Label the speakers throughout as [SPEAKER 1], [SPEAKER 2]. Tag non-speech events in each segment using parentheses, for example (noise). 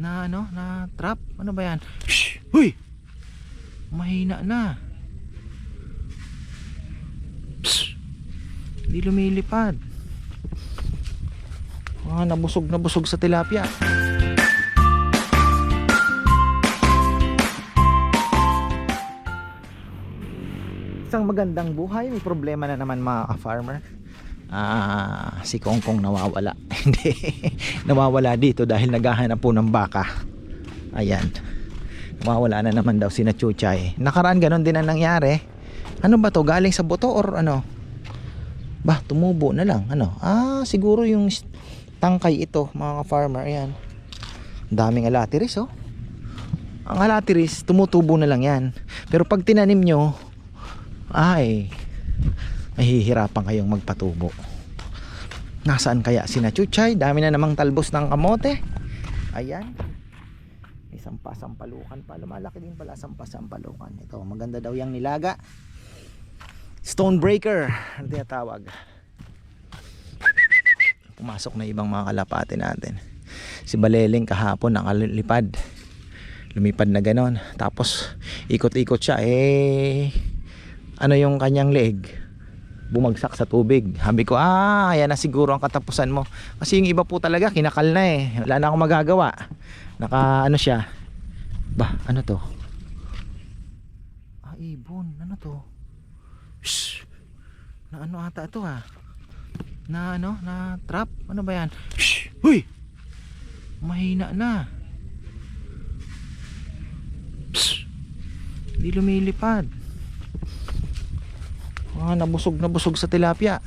[SPEAKER 1] na ano, na trap. Ano ba yan? Shh! Huy! Mahina na. Psst! Hindi lumilipad. Ah, nabusog na busog sa tilapia. Isang magandang buhay, may problema na naman mga ka-farmer. Ah, si Kongkong nawawala. (laughs) Hindi. Nawawala dito dahil naghahanap po ng baka. Ayan. Nawawala na naman daw si na Chuchay. Nakaraan ganun din ang nangyari. Ano ba to? Galing sa buto or ano? Bah, tumubo na lang. Ano? Ah, siguro yung tangkay ito, mga ka-farmer. Ayan. Daming alatiris, oh. Ang alatiris, tumutubo na lang yan. Pero pag tinanim nyo, ay, mahihirapan kayong magpatubo. Nasaan kaya si Chuchay? Dami na namang talbos ng kamote. Ayan. May sampasampalukan pa. Lumalaki din pala sampasampalukan. Ito, maganda daw yung nilaga. Stonebreaker. Ano tinatawag? Pumasok na ibang mga kalapate natin. Si Baleleng kahapon nakalipad. Lumipad na ganon. Tapos ikot-ikot siya. Eh, ano yung kanyang leg? Bumagsak sa tubig. Sabi ko, ah, yan na siguro ang katapusan mo. Kasi yung iba po talaga, kinakal na eh. Wala na akong magagawa. Naka, ano siya? Ba, ano to? Ah, ibon. Ano to? Shh. Na ano ata ito ha? Na ano? Na trap? Ano ba yan? Shh. Huy! Mahina na. Psst. Hindi lumilipad. Ah, nabusog na busog sa tilapia.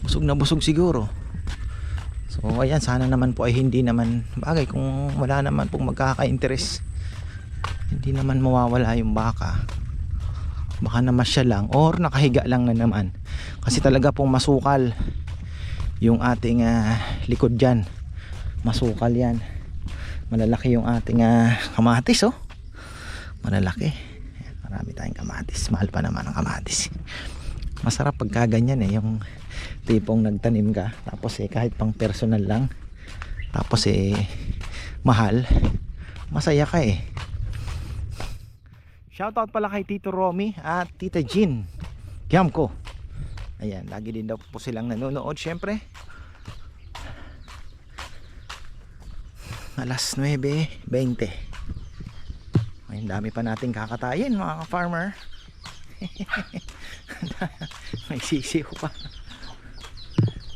[SPEAKER 1] Busog na busog siguro. So ayan, sana naman po ay hindi naman bagay kung wala naman pong magkaka-interest. Hindi naman mawawala yung baka. Baka namasya lang or nakahiga lang na naman. Kasi talaga pong masukal yung ating ah, likod dyan. Masukal yan. Malalaki yung ating ah, kamatis oh. Malalaki. Marami tayong kamatis. Mahal pa naman ang kamatis. Masarap pagka ganyan eh. Yung tipong nagtanim ka. Tapos eh kahit pang personal lang. Tapos eh mahal. Masaya ka eh. Shoutout pala kay Tito Romy at Tita Jean. Yam ko. Ayan, lagi din daw po silang nanonood syempre. Alas 9.20 Ay, dami pa nating kakatayin mga ka-farmer. (laughs) May sisiw pa.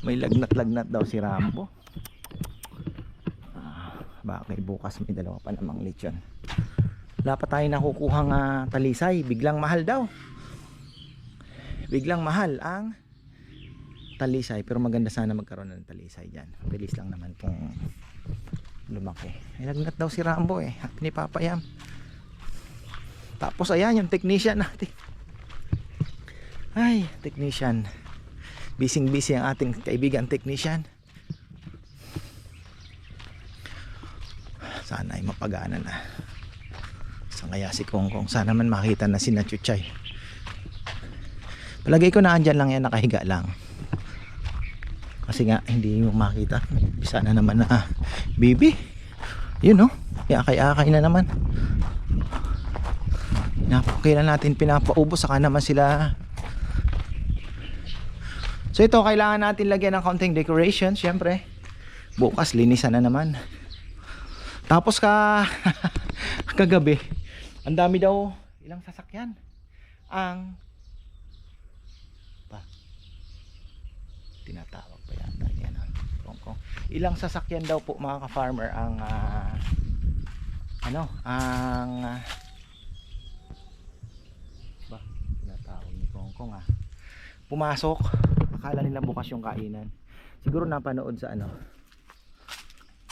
[SPEAKER 1] May lagnat-lagnat daw si Rambo. Ah, Bakit bukas may dalawa pa namang lechon? Wala pa tayo nakukuhang ah, talisay. Biglang mahal daw. Biglang mahal ang talisay. Pero maganda sana magkaroon ng talisay dyan. Bilis lang naman kung lumaki. Ay, lagnat daw si Rambo eh. At ni Papa Yam. Tapos ayan yung technician natin. Ay, technician. Bising busy ang ating kaibigan technician. Sana ay mapagana na. Sa kaya si Kongkong. Sana man makita na si Nachuchay. Palagay ko na andyan lang yan nakahiga lang. Kasi nga hindi mo makita. Bisa na naman na ah, baby. Yun no. Akay-akay na naman. Napakailan natin pinapaubos saka naman sila So ito kailangan natin lagyan ng counting decoration syempre. Bukas linisan na naman. Tapos ka (laughs) kagabi ang dami daw ilang sasakyan ang pa tinatawag pa yata yan ah. Kong, kong. ilang sasakyan daw po mga ka-farmer ang ah, ano ang ah, ba Kong ah pumasok akala nila bukas yung kainan siguro napanood sa ano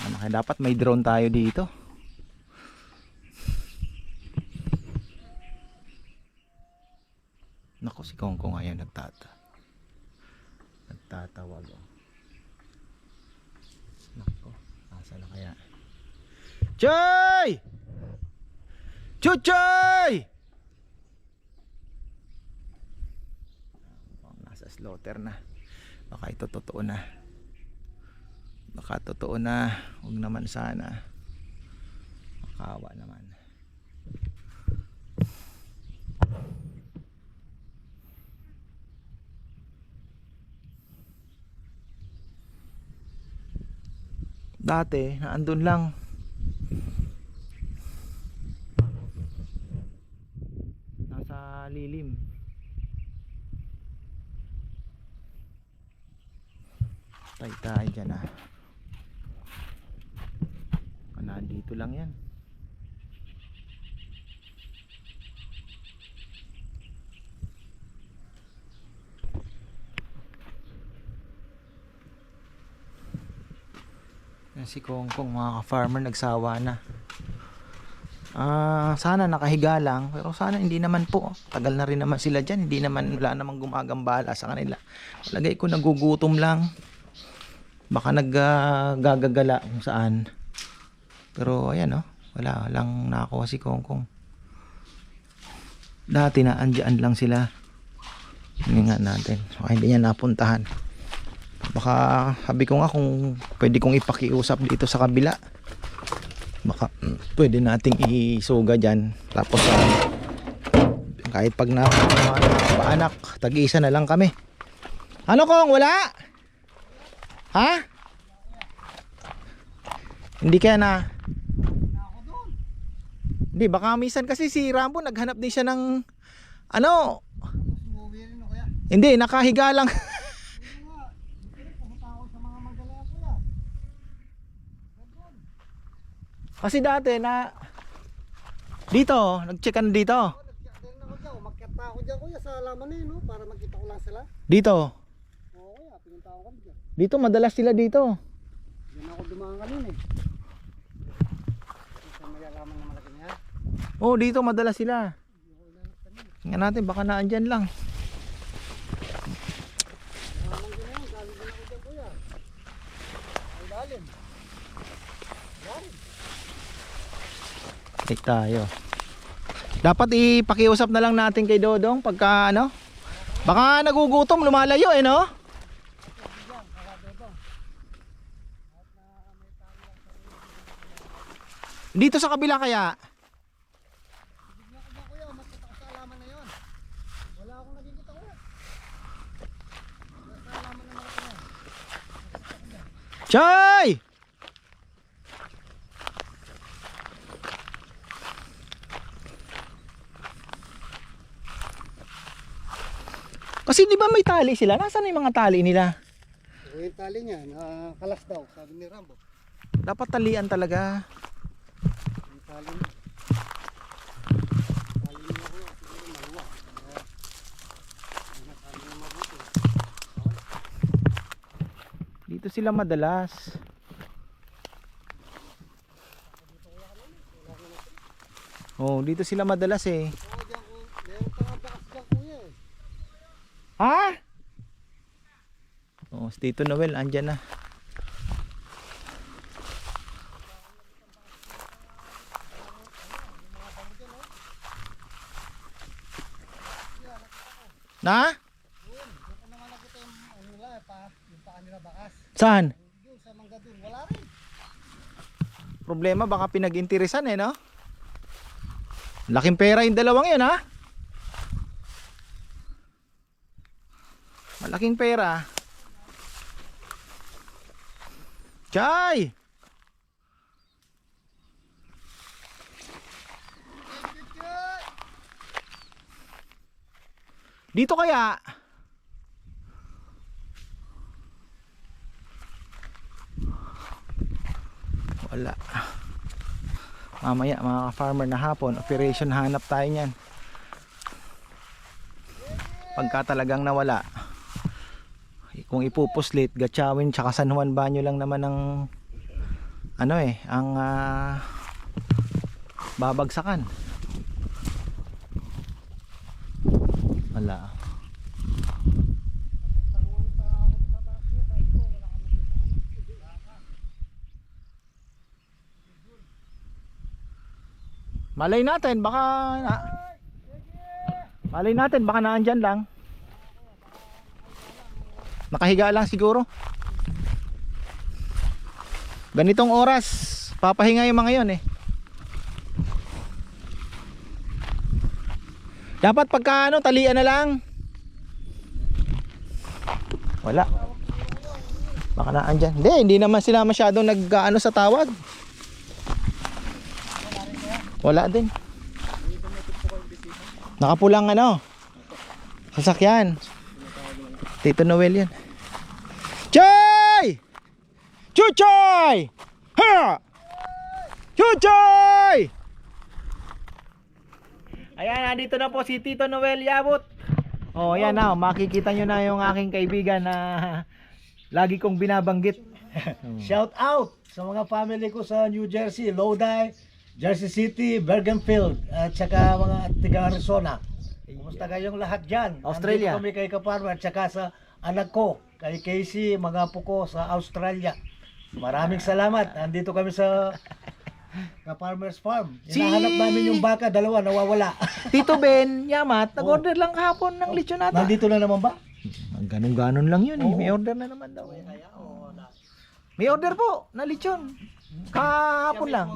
[SPEAKER 1] ano kaya dapat may drone tayo dito Nako si Kong Kong nagtata nagtatawag oh. Nako, asa na kaya? Choy! Chuchoy! Mukhang nasa slaughter na. Baka ito totoo na. baka totoo na huwag naman sana makawa naman dati naandun lang nasa lilim tay tayo dyan ah Ah, nandito lang yan Yan si Kongkong mga ka-farmer nagsawa na Ah, sana nakahiga lang pero sana hindi naman po. Tagal na rin naman sila diyan, hindi naman wala namang gumagambala sa kanila. Lagay ko nagugutom lang. Baka naggagagala kung saan. Pero ayan oh, wala lang nakakuha si Kongkong. Dati na andyan lang sila. Hindi nga natin. Baka hindi niya napuntahan. Baka sabi ko nga kung pwede kong ipakiusap dito sa kabila. Baka mm, pwede nating isuga dyan. Tapos ah, kahit pag na anak tag-isa na lang kami. Ano kong? Wala? Ha? Hindi kaya na? Hindi baka misan kasi si Rambo naghanap din siya ng ano? Hindi nakahiga lang (laughs) Kasi dati na dito, nag-checkan dito.
[SPEAKER 2] Dyan, umakyat pa ako dyan kuya sa laman na yun, no? para makita ko lang sila.
[SPEAKER 1] Dito.
[SPEAKER 2] Oo kuya, pinunta ako kami dyan.
[SPEAKER 1] Dito madalas sila dito.
[SPEAKER 2] Diyan ako dumaan kanina eh. Sa may alaman na malaki niya.
[SPEAKER 1] Oh, dito madalas sila. Tingnan natin baka naandyan lang.
[SPEAKER 2] Alaman din na yun, galing din ako dyan kuya. Ay lalim.
[SPEAKER 1] Take tayo. Dapat ipakiusap na lang natin kay Dodong pagka ano. Baka nagugutom, lumalayo eh no? Dito sa kabila kaya?
[SPEAKER 2] Tignan ko dyan kuya, umakyat ako sa alaman na yun. Wala akong nakikita kuya. Sa alaman na malaki na.
[SPEAKER 1] Chay! Kasi di ba may tali sila? Nasaan na yung mga tali nila?
[SPEAKER 2] Yung tali niya, na kalas daw, sabi ni Rambo.
[SPEAKER 1] Dapat talian talaga.
[SPEAKER 2] Yung tali niya.
[SPEAKER 1] Dito sila madalas. Oh, dito sila madalas eh.
[SPEAKER 2] Oo, diyan ko, meron pa nga bakas dyan kuya eh.
[SPEAKER 1] Ha? Oh, si Tito Noel andyan na. Na? Saan? Problema baka pinag-interesan eh, no? Laking pera yung dalawang yun, ha? Malaking pera. Chay! Dito kaya? Wala. Mamaya mga farmer na hapon, operation hanap tayo niyan. Pagka talagang nawala. Kung ipupuslit, Gatchawin tsaka San Juan Banyo lang naman ang ano eh, ang ah, babagsakan. Wala. Malay natin, baka na, Malay natin, baka naandyan lang. Nakahiga lang siguro. Ganitong oras, papahinga yung mga yon eh. Dapat pagka ano, talian na lang. Wala. Baka na andyan. Hindi, hindi naman sila masyadong nag ano sa tawag. Wala din. Nakapulang ano. Sasakyan. Tito Noel yan. Choy! Chuchoy! Ha! Chuchoy! Ayan, nandito na po si Tito Noel Yabot. Oh, ayan na, makikita nyo na yung aking kaibigan na (laughs) lagi kong binabanggit. (laughs)
[SPEAKER 2] Shout out sa mga family ko sa New Jersey, Lodi, Jersey City, Bergenfield, at saka mga tiga Arizona. Kumusta kayong lahat dyan?
[SPEAKER 1] Australia.
[SPEAKER 2] Nandito kami kay Kaparma at saka sa anak ko, kay Casey, mga apo ko sa Australia. Maraming salamat. Nandito kami sa (laughs) Kaparmer's Farm.
[SPEAKER 1] Si-
[SPEAKER 2] Hinahanap namin yung baka, dalawa, nawawala. (laughs)
[SPEAKER 1] Tito Ben Yamat, nag-order lang kahapon ng lechon nata.
[SPEAKER 2] Nandito na naman ba?
[SPEAKER 1] Ganon-ganon lang yun eh. May order na naman daw. eh. May order po na lechon. Kahapon lang.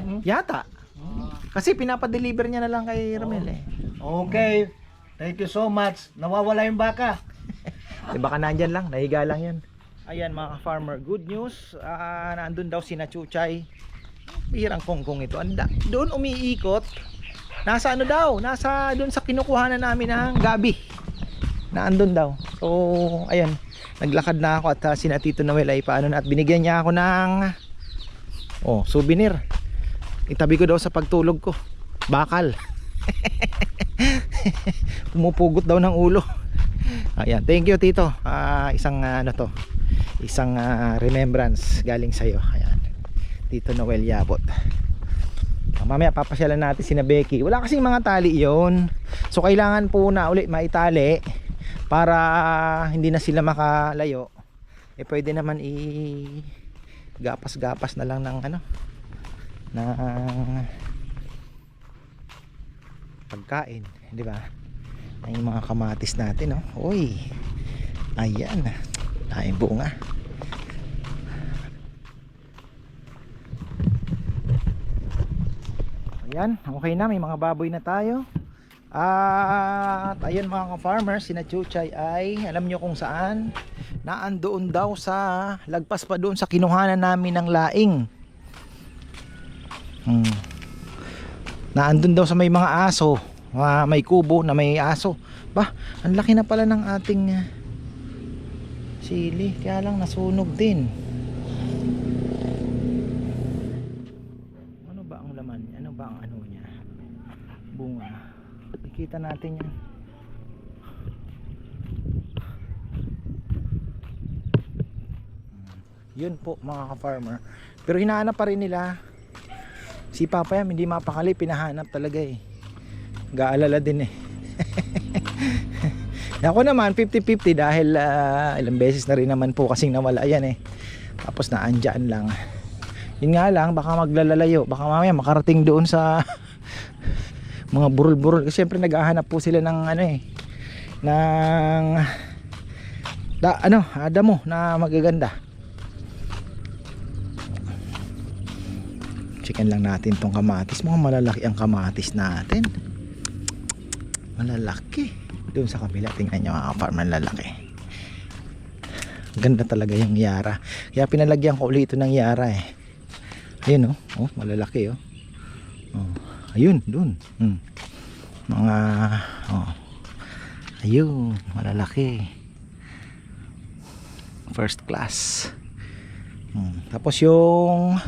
[SPEAKER 2] Mhm.
[SPEAKER 1] Yata. Kasi pinapadeliver niya na lang kay Ramel eh.
[SPEAKER 2] Okay. Thank you so much. Nawawala yung baka. (laughs)
[SPEAKER 1] Eh baka nandyan lang, nahiga lang yan. Ayan mga farmer, good news. Ah, nandun daw si Chuchay. Pirang kongkong ito. Anda, doon umiikot. Nasa ano daw? Nasa doon sa kinukuhanan namin ng gabi. Na andun daw. So, ayan. Naglakad na ako at uh, sina Tito Noel ay paano na at binigyan niya ako ng oh, souvenir. Itabi ko daw sa pagtulog ko. Bakal. (laughs) Pumupugot daw ng ulo. Ayan, thank you Tito. Ah, isang ah, ano to? Isang ah, remembrance galing sa iyo. Ayan. Tito Noel Yabot. Ah, mamaya papasyalan natin si Becky. Wala kasing mga tali 'yon. So kailangan po na uli maitali para hindi na sila makalayo. Eh pwede naman i gapas-gapas na lang ng ano ng pagkain, di ba? Ay mga kamatis natin, oh. Uy. Ayan. Ay bunga. Ayan, okay na, may mga baboy na tayo. At ayun mga ka-farmers, sina Chuchay ay alam nyo kung saan naandoon daw sa lagpas pa doon sa kinuhanan namin ng laing. Hmm. Naandun daw sa may mga aso, mga may kubo na may aso. Ba, ang laki na pala ng ating ah, sili, kaya lang nasunog din. Ano ba ang laman? niya? Ano ba ang ano niya? Bunga. Ikita natin yan. Yun po mga ka-farmer. Pero hinahanap pa rin nila. Si Papa Yam hindi mapakali, pinahanap talaga eh. Gaalala din eh. (laughs) Ako naman 50-50 dahil ah, ilang beses na rin naman po kasing nawala yan eh. Tapos naandyan lang. Yun nga lang, baka maglalalayo. Baka mamaya makarating doon sa (laughs) mga burol-burol. Kasi syempre naghahanap po sila ng ano eh. Ng da, ano, damo na magaganda. Chicken lang natin tong kamatis. Mga malalaki ang kamatis natin. Malalaki. Doon sa kabila, tingnan nyo mga farm, lalaki. Ganda talaga yung yara. Kaya pinalagyan ko ulit ito ng yara eh. Ayun oh, oh malalaki oh. oh. Ayun, doon. Hmm. Mga, oh. Ayun, malalaki. First class. Hmm. Tapos yung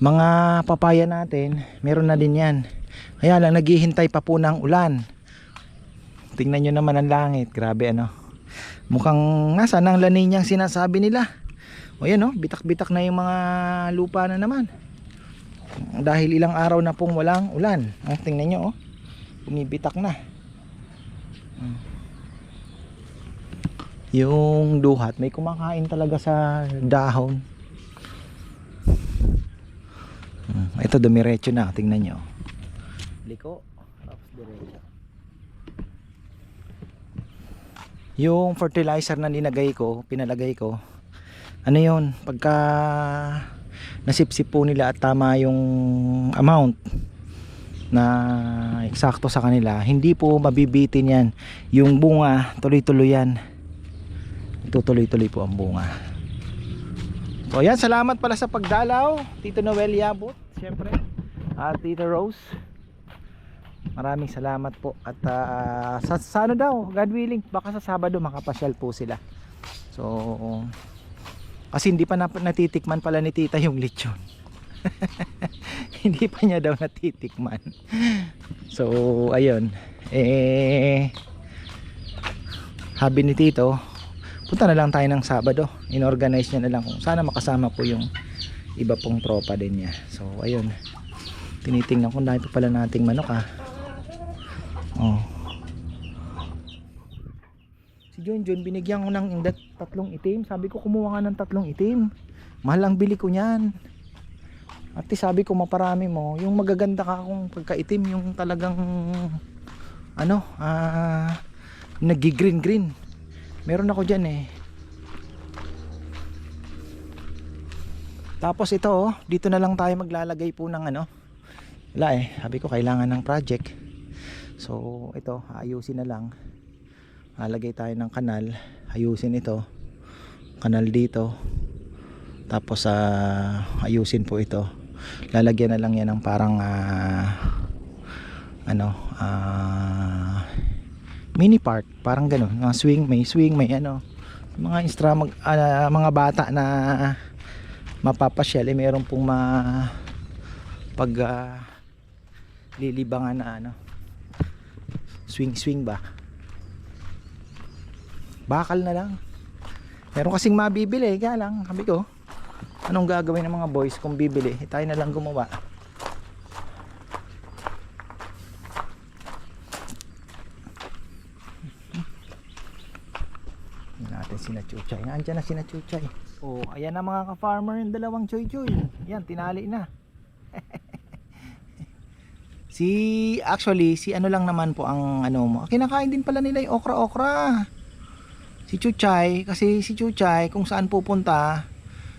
[SPEAKER 1] mga papaya natin, meron na din yan. Kaya lang naghihintay pa po ng ulan. Tingnan nyo naman ang langit, grabe ano. Mukhang nasa nang lanin niyang sinasabi nila. O yan oh, bitak-bitak na yung mga lupa na naman. Dahil ilang araw na pong walang ulan. Oh, tingnan nyo oh. Bumibitak na. Yung duhat, may kumakain talaga sa dahon. Hmm, Ito dumiretso na, tingnan nyo. Liko, tapos diretso. Yung fertilizer na linagay ko, pinalagay ko, ano yon pagka nasipsip po nila at tama yung amount na eksakto sa kanila hindi po mabibitin yan. Yung bunga tuloy-tuloy yan. Tutuloy-tuloy po ang bunga. So yan salamat pala sa pagdalaw Tito Noel Yabot syempre at Tito Rose. Maraming salamat po. At ah, sa, sa ano daw God willing baka sa Sabado makapasyal po sila. So kasi hindi pa na, natitikman pala ni tita yung lechon. (laughs) Hindi pa niya daw natitikman. So ayun. Eh habi ni tito punta na lang tayo ng Sabado. Inorganize niya na lang sana makasama po yung iba pong tropa din niya. So ayun. Tinitingnan ko dahil pa pala nating manok ah. Oh John John binigyan ko ng tatlong itim. Sabi ko kumuha ka ng tatlong itim. Mahal ang bili ko niyan. At sabi ko maparami mo. Yung magaganda ka kung pagkaitim yung talagang ano ah nagi-green green meron ako dyan eh. Tapos ito oh dito na lang tayo maglalagay po ng ano. Wala eh. Sabi ko kailangan ng project. So ito ayusin na lang lalagay tayo ng kanal. Ayusin ito. Kanal dito. Tapos ah ayusin po ito. Lalagyan na lang yan ng parang ah, ano ah, mini park. Parang ganun. Mga swing may swing may ano. Mga extra mag, ah, mga bata na mapapasyal. Eh meron pong ma pag ah, lilibangan na ano swing swing ba bakal na lang. Meron kasing mabibili kaya lang sabi ko anong gagawin ng mga boys kung bibili? Eh, tayo na lang gumawa. Natin sina Chuchay andyan na sina Chuchay oh ayan na mga ka-farmer yung dalawang choy choy yan tinali na. (laughs) Si actually si ano lang naman po ang ano mo. Kinakain din pala nila yung okra okra si Chuchay kasi si Chuchay kung saan pupunta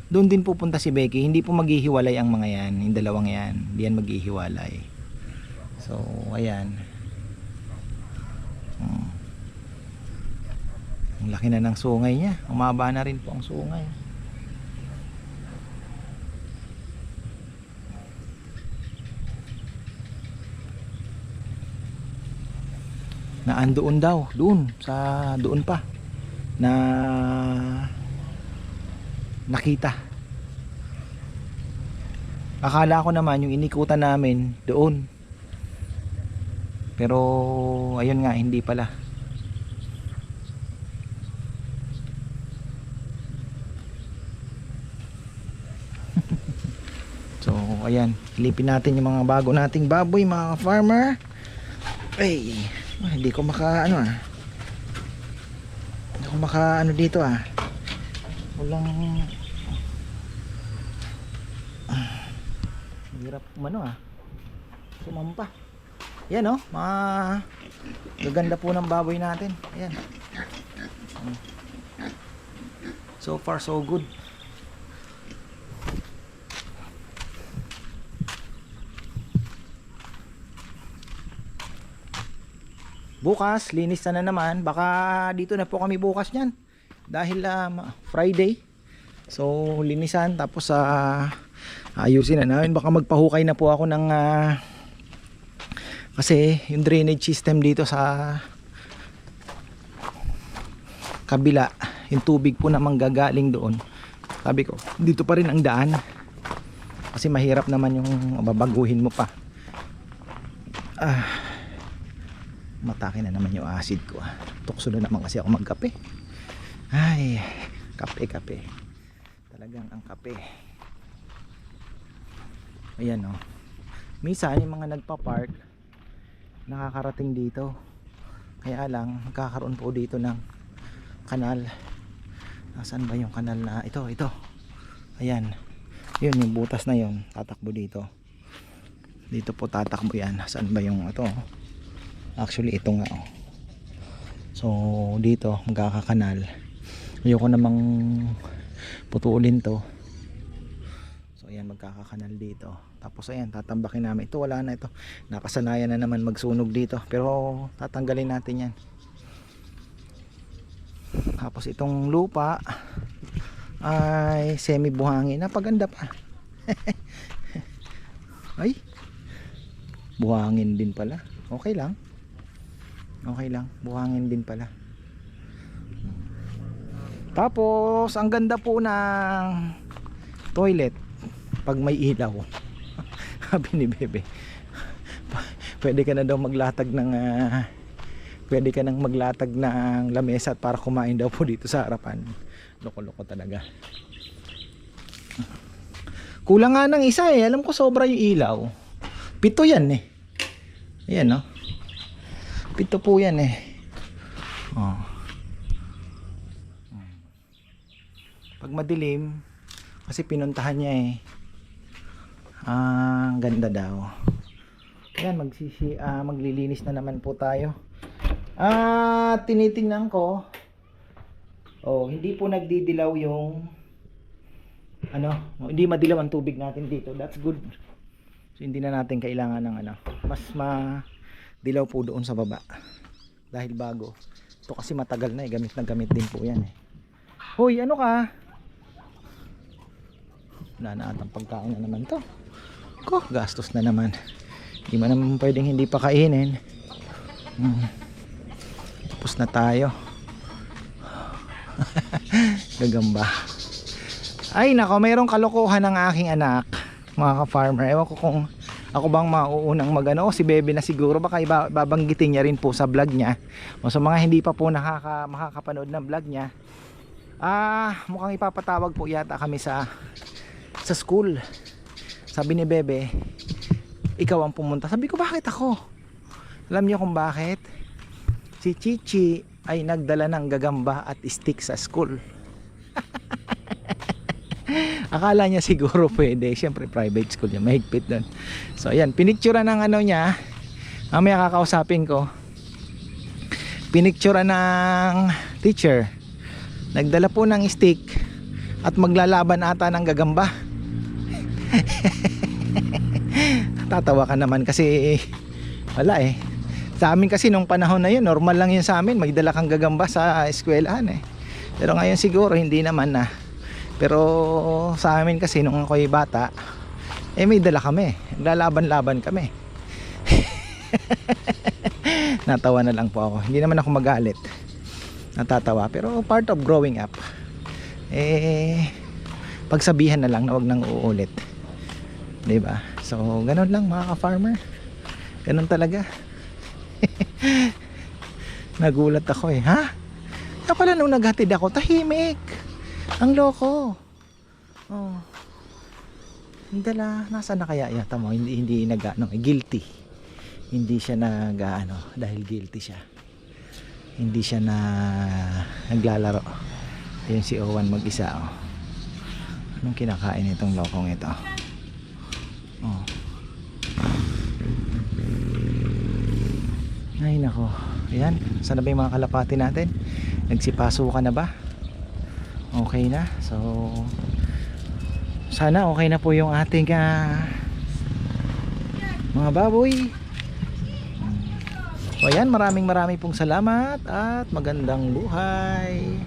[SPEAKER 1] doon din pupunta si Becky. Hindi po maghihiwalay ang mga yan yung dalawang yan. Hindi yan maghihiwalay. So ayan. Hmm. ang laki na ng sungay niya. Umaba na rin po ang sungay. Na andoon daw. Doon. Sa doon pa na nakita. Akala ko naman yung inikutan namin doon. Pero ayun nga hindi pala. (laughs) So ayan. Ilipin natin yung mga bago nating baboy mga farmer. Ay ah, hindi ko maka ano ah hindi ko maka ano dito ah. Walang Ah, hirap umano ah. Sumampa. Yan oh. Mga gaganda po ng baboy natin. Ayan so far so good bukas linis na, na naman. Baka dito na po kami bukas niyan. Dahil um, Friday. So linisan. Tapos sa ayusin na namin. Baka magpahukay na po ako ng ah, kasi yung drainage system dito sa kabila yung tubig po na manggagaling doon. Sabi ko dito pa rin ang daan. Kasi mahirap naman yung babaguhin mo pa. Ah matake na naman yung acid ko ah. tukso na naman kasi ako magkape. Ay kape kape. Talagang ang kape. Ayan oh. Minsan yung mga nagpa-park nakakarating dito. Kaya lang magkakaroon po dito ng kanal. Nasaan ba yung kanal na ito ito. Ayan. Yun yung butas na yun tatakbo dito. Dito po tatakbo yan. Saan ba yung ito actually ito nga oh. so dito magkakakanal. Ayoko namang putulin to. So ayan magkakakanal dito. Tapos ayan tatambakin namin. Ito wala na ito. Nakasanayan na naman magsunog dito. Pero tatanggalin natin yan. Tapos itong lupa ay semi buhangin napaganda pa. (laughs) Ay! Buhangin din pala. Okay lang okay lang buhangin din pala. Tapos ang ganda po ng toilet pag may ilaw. (laughs) Sabi ni Bebe (laughs) pwede ka na daw maglatag ng ah, pwede ka nang maglatag ng lamesa para kumain daw po dito sa harapan. Loko-loko talaga. Kulang nga ng isa eh alam ko sobra yung ilaw. Pito yan eh. Ayan no pito po yan eh. Oh. pag madilim kasi pinuntahan niya eh. Ah, ganda daw. Yan magsisi ah, maglilinis na naman po tayo. Ah tinitingnan ko. Oh hindi po nagdidilaw yung ano hindi madilaw ang tubig natin dito. That's good. So hindi na natin kailangan ng ano mas madilaw po doon sa baba. Dahil bago. Ito kasi matagal na eh. Gamit na gamit din po yan eh. Hoy ano ka? Wala na atang pagkain na naman to. Ko gastos na naman. Hindi man naman pwedeng hindi pa kainin. Hmm. tapos na tayo. (laughs) Gagamba. Ay nako mayroong kalokohan ng aking anak mga ka-farmer. Ewan ko kung ako bang mauunang magano si Bebe na siguro baka iba, babanggitin niya rin po sa vlog niya. O sa mga hindi pa po nakaka, makakapanood ng vlog niya ah mukhang ipapatawag po yata kami sa sa school. Sabi ni Bebe ikaw ang pumunta. Sabi ko bakit ako? Alam niyo kung bakit? Si Chichi ay nagdala ng gagamba at stick sa school (laughs) akala niya siguro (laughs) pwede. Syempre private school yan mahigpit doon so ayan pinictura ng ano niya. Mamaya kakausapin ko. Pinictura ng teacher. Nagdala po ng stick at maglalaban ata ng gagamba. (laughs) Tatawa ka naman kasi wala eh. Sa amin kasi nung panahon na yun normal lang yun sa amin. Magdala kang gagamba sa eskwelahan eh. Pero ngayon siguro hindi naman na pero sa amin kasi nung ako'y bata eh may dala kami. Lalaban-laban kami. (laughs) Natawa na lang po ako. Hindi naman ako magalit. Natatawa. Pero part of growing up eh pagsabihan na lang na wag nang uulit. 'di ba? So ganun lang mga ka-farmer. Ganun talaga. (laughs) Nagulat ako eh. Ha? Kaya pala nung naghatid ako tahimik ang loko. Oh. Dala nasa na kaya yata mo? Hindi hindi nag ano, guilty. Hindi siya nag ano dahil guilty siya. Hindi siya na naglalaro. Yun si Owen mag isa oh. anong kinakain itong lokong ito? Oh. ay nako. Ayan saan na ba yung mga kalapati natin? Nagsipaso ka na ba okay na so sana okay na po yung ating ah, mga baboy So ayan, maraming maraming pong salamat at magandang buhay.